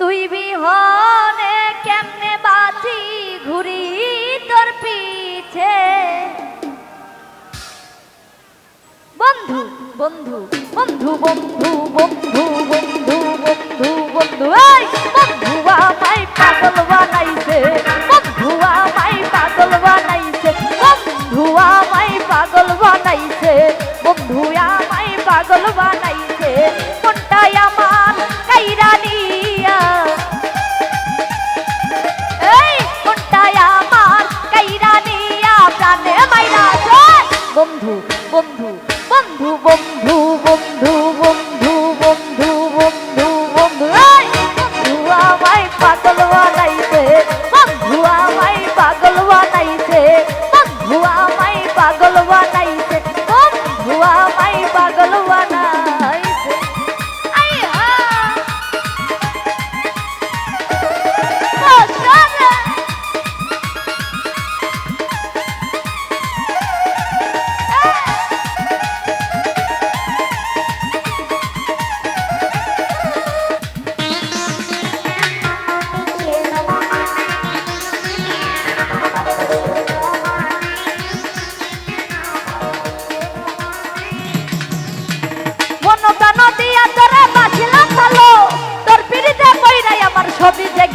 তুই বিহনে কেমনে বাঁচি ঘুরি তোর পিছে? বন্ধু বন্ধু বন্ধু বন্ধু বন্ধু বন্ধু বন্ধু বন্ধু বন্ধু আমায় পাগল বানাইছে, বন্ধু আমায় পাগল বানাইছে, বন্ধু আমায় পাগল বানাইছে, বন্ধু আমায় পাগল বানাইছে, কোনটাই Whoa.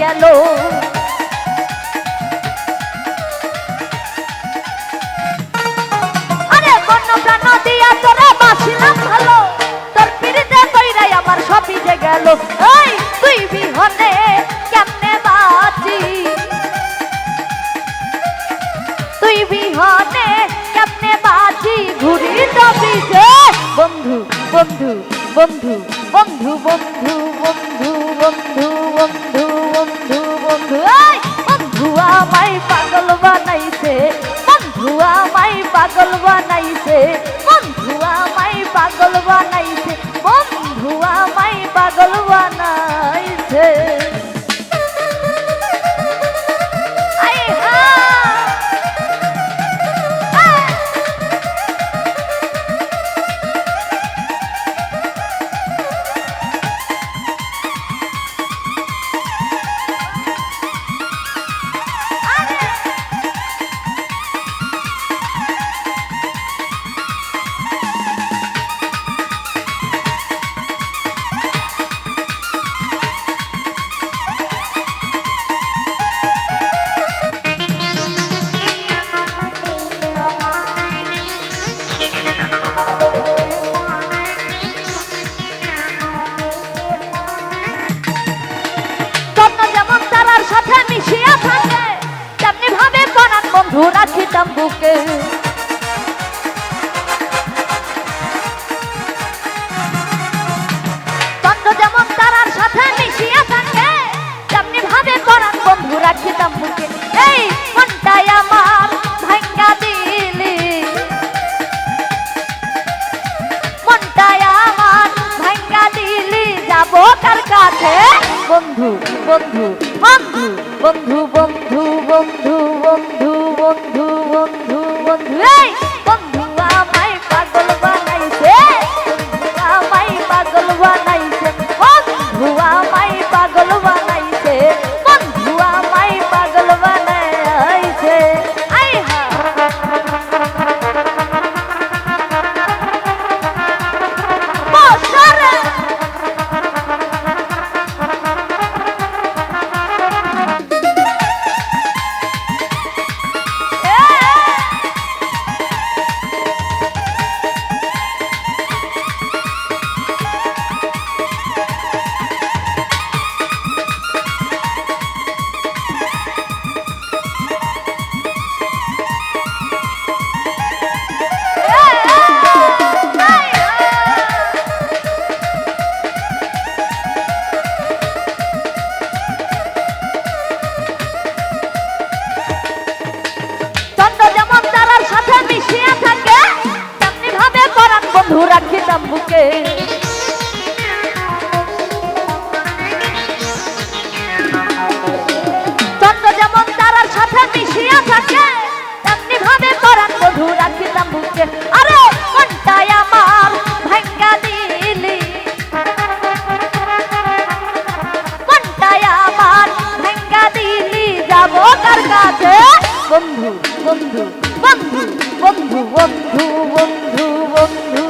গেল। বিহনে ঘুরি বন্ধু বন্ধু বন্ধু বন্ধু বন্ধু বন্ধু বন্ধু বন্ধু। পাগল বানা। বন্ধু চন্দ্র যেমন তারার সাথে মিশিয়া থাকে, তেমনি ভাবে পরাণ বন্ধু এই মনটাই আমার ভাঙ্গা দিলি। মনটাই আমার ভাঙ্গা দিলি। যাব কার কাছে? বন্ধু বন্ধু বন্ধু বন্ধু বন্ধু বন্ধু বন্ধু। 我来 বন্ধু রাখিলাম বুকে চন্দ্র যেমন তারার সাথে মিশিয়া থাকে, তেমনি ভাবে পরাণ বুকে আরে দিলি। দিলি। বন্ধু বন্ধু বন্ধু বন্ধু বন্ধু বন্ধু বন্ধু।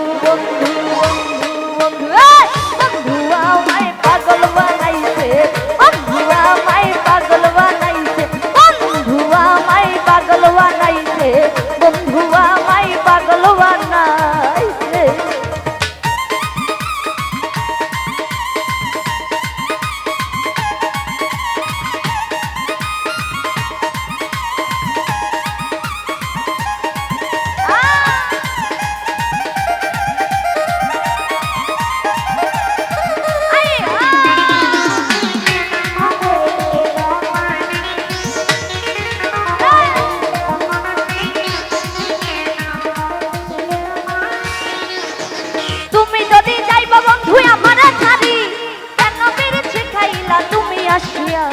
আসিয়া।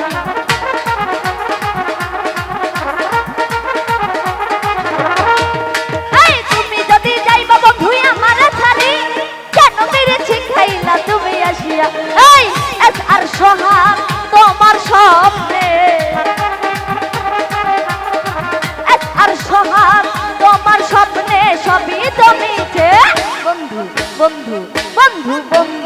তুমি যদি যাইবা বন্ধু আমার ছাড়ি, কেন মেরেছি খাইলা তুমি আসিয়া? এই আর সোহাগ তোমার স্বপ্নে। আর সোহাগ তোমার স্বপ্নে, সবই তো মিছে। বন্ধু বন্ধু বন্ধু বন্ধু।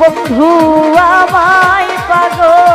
বন্ধু আমায় পাগল